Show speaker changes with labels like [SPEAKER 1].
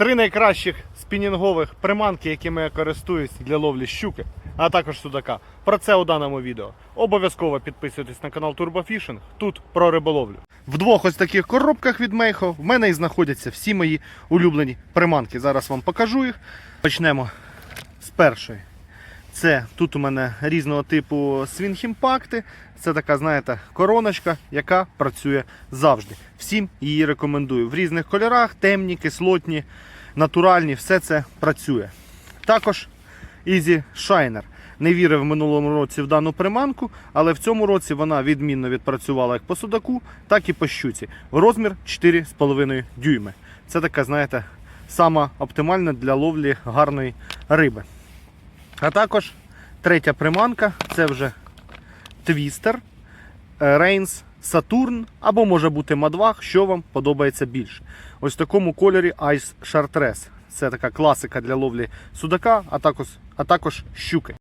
[SPEAKER 1] Три найкращих спінінгових приманки, якими я користуюсь для ловлі щуки, а також судака. Про це у даному відео. Обов'язково підписуйтесь на канал Turboфішинг. Тут про риболовлю. В двох ось таких коробках від Мейхо в мене і знаходяться всі мої улюблені приманки. Зараз вам покажу їх. Почнемо з першої. Це тут у мене різного типу свінг-імпакти. Це така, знаєте, короночка, яка працює завжди. Всім її рекомендую. В різних кольорах, темні, кислотні, натуральні, все це працює. Також Easy Shiner. Не вірив в минулому році в дану приманку, але в цьому році вона відмінно відпрацювала як по судаку, так і по щуці. Розмір 4,5 дюйми. Це така, знаєте, сама оптимальна для ловлі гарної риби. А також третя приманка це вже твістер, Рейнс Сатурн або може бути Мадвах, що вам подобається більше. Ось в такому кольорі Ice Chartres. Це така класика для ловлі судака, а також, а також щуки.